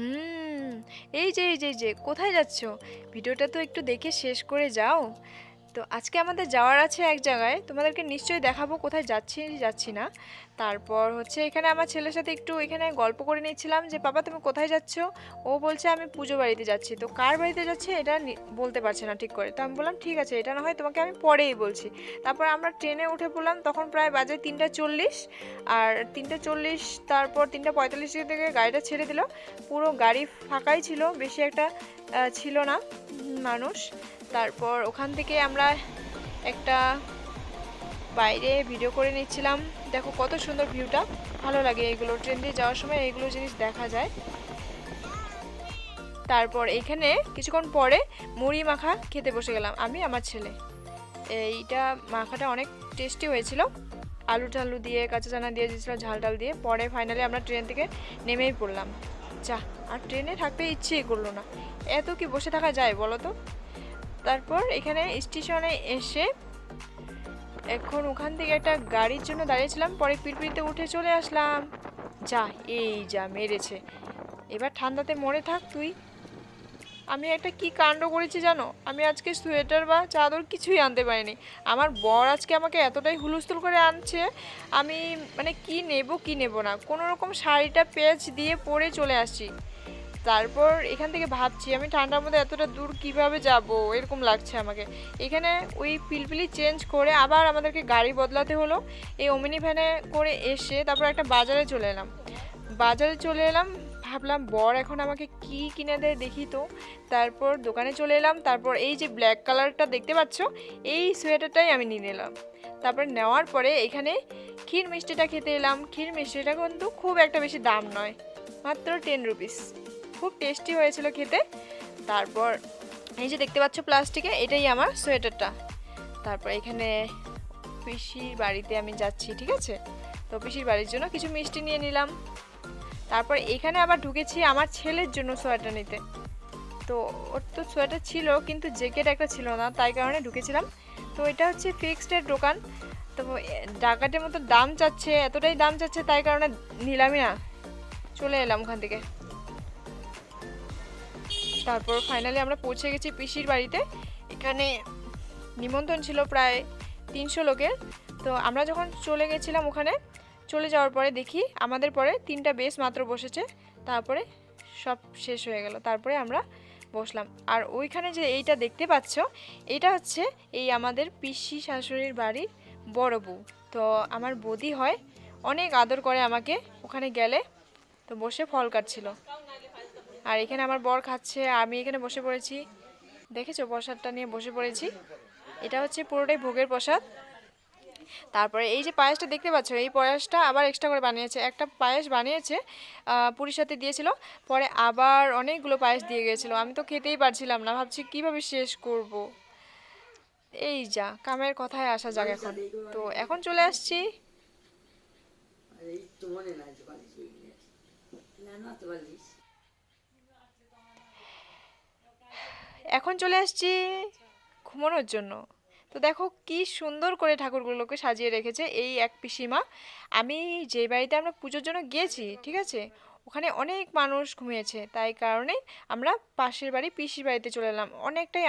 হুম, এই যে এই যে এই যে, কোথায় যাচ্ছ? ভিডিওটা তো একটু দেখে শেষ করে যাও। তো আজকে আমাদের যাওয়ার আছে এক জায়গায়। তোমাদেরকে নিশ্চয়ই দেখাবো কোথায় যাচ্ছি যাচ্ছি না। তারপর হচ্ছে এখানে আমার ছেলের সাথে একটু এখানে গল্প করে নিচ্ছিলাম যে, বাবা, তুমি কোথায় যাচ্ছ? ও বলছে, আমি পুজো বাড়িতে যাচ্ছি। তো কার বাড়িতে যাচ্ছে এটা বলতে পারছে না ঠিক করে। তো আমি বললাম, ঠিক আছে, এটা না হয় তোমাকে আমি পরেই বলছি। তারপর আমরা ট্রেনে উঠে পড়লাম, তখন প্রায় বাজে তিনটা চল্লিশ। আর তিনটা চল্লিশ, তারপর তিনটা পঁয়তাল্লিশ থেকে গাড়িটা ছেড়ে দিল। পুরো গাড়ি ফাঁকাই ছিল, বেশি একটা ছিল না মানুষ। তারপর ওখান থেকে আমরা একটা বাইরে ভিডিও করে নিচ্ছিলাম। দেখো কত সুন্দর ভিউটা ভালো লাগে এগুলো। ট্রেন দিয়ে যাওয়ার সময় এইগুলো জিনিস দেখা যায়। তারপর এখানে কিছুক্ষণ পরে মুড়ি মাখা খেতে বসে গেলাম আমি, আমার ছেলে। এইটা মাখাটা অনেক টেস্টি হয়েছিল। আলু টালু দিয়ে, কাঁচা চানা দিয়ে দিয়েছিল ঝাল টাল দিয়ে। পরে ফাইনালি আমরা ট্রেন থেকে নেমেই পড়লাম। যা, আর ট্রেনে থাকতে ইচ্ছেই করল না। এত কি বসে থাকা যায় বলো তো? তারপর এখানে স্টেশনে এসে এখন ওখান থেকে একটা গাড়ির জন্য দাঁড়িয়েছিলাম, পরে পিড়পিড়িতে উঠে চলে আসলাম। যা, এই যা, মেরেছে। এবার ঠান্ডাতে মরে থাক তুই। আমি একটা কি কাণ্ড করেছি জানো? আমি আজকে সোয়েটার বা চাদর কিছুই আনতে পারিনি। আমার বর আজকে আমাকে এতটাই হুলস্থুল করে আনছে, আমি মানে কি নেব কি নেব না। কোনো রকম শাড়িটা পেঁচ দিয়ে পরে চলে আসছি। তারপর এখান থেকে ভাবছি, আমি ঠান্ডার মধ্যে এতটা দূর কীভাবে যাব? এরকম লাগছে আমাকে। এখানে ওই পিলপিলি চেঞ্জ করে আবার আমাদেরকে গাড়ি বদলাতে হলো। এই অমিনি ভ্যানে করে এসে তারপর একটা বাজারে চলে এলাম। বাজারে চলে এলাম, ভাবলাম, বর এখন আমাকে কি কিনে দেয় দেখি তো। তারপর দোকানে চলে এলাম, তারপর এই যে ব্ল্যাক কালারটা দেখতে পাচ্ছ, এই সোয়েটারটাই আমি নিয়ে নিলাম। তারপর নেওয়ার পরে এখানে ক্ষীর মিষ্টিটা খেতে এলাম। ক্ষীর মিষ্টিটা কিন্তু খুব একটা বেশি দাম নয়, মাত্র টেন রুপিস খুব টেস্টি হয়েছিল খেতে। তারপর এই যে দেখতে পাচ্ছ প্লাস্টিকে এটাই আমার সোয়েটারটা। তারপর এখানে পিসির বাড়িতে আমি যাচ্ছি ঠিক আছে? তো পিসির বাড়ির জন্য কিছু মিষ্টি নিয়ে নিলাম। তারপর এখানে আবার ঢুকেছি আমার ছেলের জন্য সোয়েটার নিতে। তো ওর তো সোয়েটার ছিল কিন্তু জ্যাকেট একটা ছিল না তাই কারণে ঢুকেছিলাম। তো এটা হচ্ছে ফিক্সডের দোকান। তো এ, ডাকাতের মতো দাম চাচ্ছে এতটাই দাম চাচ্ছে তাই কারণে নিলামই না। চলে এলাম ওখান থেকে। তারপর ফাইনালি আমরা পৌঁছে গেছি পিসির বাড়িতে। এখানে নিমন্ত্রণ ছিল প্রায় তিনশো লোকের। তো আমরা যখন চলে গেছিলাম ওখানে, চলে যাওয়ার পরে দেখি আমাদের পরে তিনটা বেস মাত্র বসেছে। তারপরে সব শেষ হয়ে গেল, তারপরে আমরা বসলাম। আর ওইখানে যে এইটা দেখতে পাচ্ছ, এটা হচ্ছে এই আমাদের পিসি শাশুড়ির বাড়ির বড় বউ। তো আমার বৌদি হয়, অনেক আদর করে আমাকে ওখানে গেলে। তো বসে ফল কাটছিল। আর এখানে আমার বর খাচ্ছে, আমি এখানে বসে পড়েছি। দেখেছ? প্রসাদটা নিয়ে বসে পড়েছি। এটা হচ্ছে পুরোটাই ভোগের প্রসাদ। তারপরে এই যে পায়েসটা দেখতে পাচ্ছ, এই পায়েসটা আবার এক্সট্রা করে বানিয়েছে। একটা পায়েস বানিয়েছে পুরীর সাথে দিয়েছিল, পরে আবার অনেকগুলো পায়েস দিয়ে গিয়েছিল আমি তো খেতেই পারছিলাম না, ভাবছি কীভাবে শেষ করব? এই যা, কামের কথায় আসা যাক এখন। তো এখন চলে আসছি। না না তো বালিশ এখন চলে আসছি ঘুমানোর জন্য। তো দেখো কি সুন্দর করে ঠাকুরগুলোকে সাজিয়ে রেখেছে এই এক পিসিমা। আমি যে বাড়িতে আমরা পুজোর জন্য গিয়েছি, ঠিক আছে? ওখানে অনেক মানুষ ঘুমিয়েছে। তাই কারণে আমরা পাশের বাড়ি পিসির বাড়িতে চলে এলাম। অনেকটাই